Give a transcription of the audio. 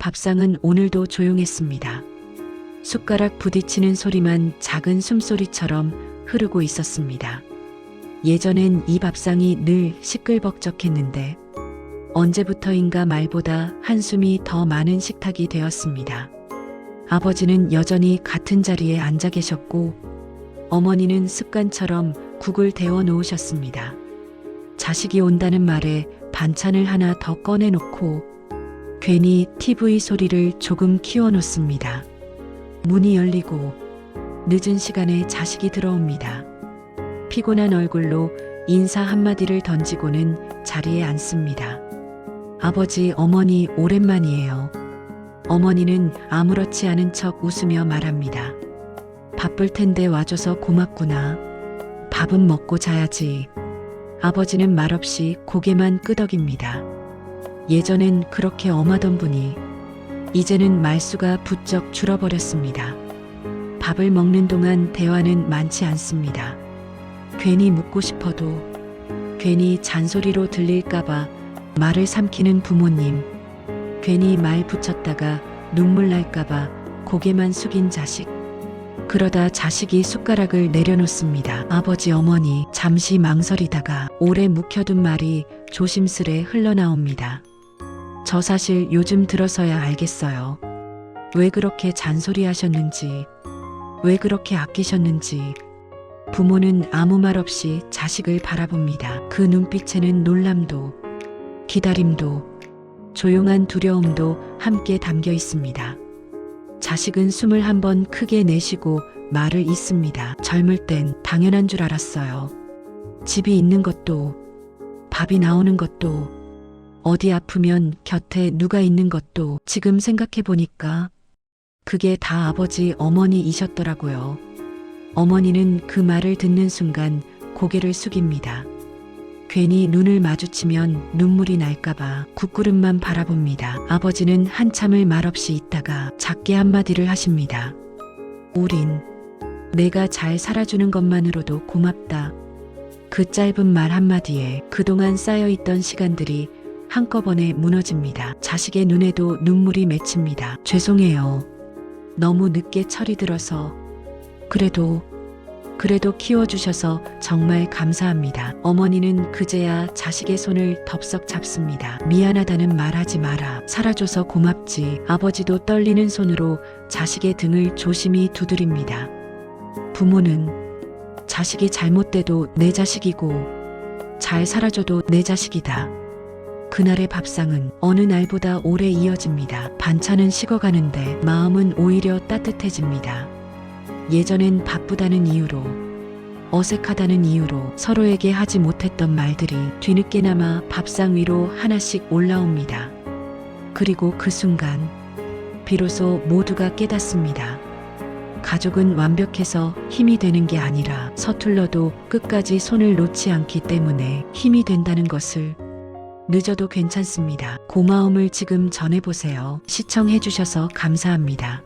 밥상은 오늘도 조용했습니다. 숟가락 부딪히는 소리만 작은 숨소리처럼 흐르고 있었습니다. 예전엔 이 밥상이 늘 시끌벅적했는데 언제부터인가 말보다 한숨이 더 많은 식탁이 되었습니다. 아버지는 여전히 같은 자리에 앉아 계셨고 어머니는 습관처럼 국을 데워 놓으셨습니다. 자식이 온다는 말에 반찬을 하나 더 꺼내놓고 괜히 TV 소리를 조금 키워놓습니다. 문이 열리고 늦은 시간에 자식이 들어옵니다. 피곤한 얼굴로 인사 한마디를 던지고는 자리에 앉습니다. 아버지, 어머니 오랜만이에요. 어머니는 아무렇지 않은 척 웃으며 말합니다. 바쁠 텐데 와줘서 고맙구나. 밥은 먹고 자야지. 아버지는 말없이 고개만 끄덕입니다. 예전엔 그렇게 엄하던 분이 이제는 말수가 부쩍 줄어버렸습니다. 밥을 먹는 동안 대화는 많지 않습니다. 괜히 묻고 싶어도 괜히 잔소리로 들릴까봐 말을 삼키는 부모님, 괜히 말 붙였다가 눈물 날까봐 고개만 숙인 자식. 그러다 자식이 숟가락을 내려놓습니다. 아버지 어머니 잠시 망설이다가 오래 묵혀둔 말이 조심스레 흘러나옵니다. 저 사실 요즘 들어서야 알겠어요. 왜 그렇게 잔소리 하셨는지, 왜 그렇게 아끼셨는지. 부모는 아무 말 없이 자식을 바라봅니다. 그 눈빛에는 놀람도, 기다림도, 조용한 두려움도 함께 담겨 있습니다. 자식은 숨을 한 번 크게 내쉬고 말을 잇습니다. 젊을 땐 당연한 줄 알았어요. 집이 있는 것도, 밥이 나오는 것도, 어디 아프면 곁에 누가 있는 것도 지금 생각해 보니까 그게 다 아버지 어머니이셨더라고요. 어머니는 그 말을 듣는 순간 고개를 숙입니다. 괜히 눈을 마주치면 눈물이 날까봐 국구름만 바라봅니다. 아버지는 한참을 말없이 있다가 작게 한마디를 하십니다. 우린 내가 잘 살아주는 것만으로도 고맙다. 그 짧은 말 한마디에 그동안 쌓여있던 시간들이 한꺼번에 무너집니다. 자식의 눈에도 눈물이 맺힙니다. 죄송해요. 너무 늦게 철이 들어서. 그래도, 그래도 키워주셔서 정말 감사합니다. 어머니는 그제야 자식의 손을 덥석 잡습니다. 미안하다는 말하지 마라. 살아줘서 고맙지. 아버지도 떨리는 손으로 자식의 등을 조심히 두드립니다. 부모는 자식이 잘못돼도 내 자식이고, 잘 살아줘도 내 자식이다. 그날의 밥상은 어느 날보다 오래 이어집니다. 반찬은 식어가는데 마음은 오히려 따뜻해집니다. 예전엔 바쁘다는 이유로, 어색하다는 이유로 서로에게 하지 못했던 말들이 뒤늦게나마 밥상 위로 하나씩 올라옵니다. 그리고 그 순간, 비로소 모두가 깨닫습니다. 가족은 완벽해서 힘이 되는 게 아니라 서툴러도 끝까지 손을 놓지 않기 때문에 힘이 된다는 것을 늦어도 괜찮습니다. 고마움을 지금 전해보세요. 시청해주셔서 감사합니다.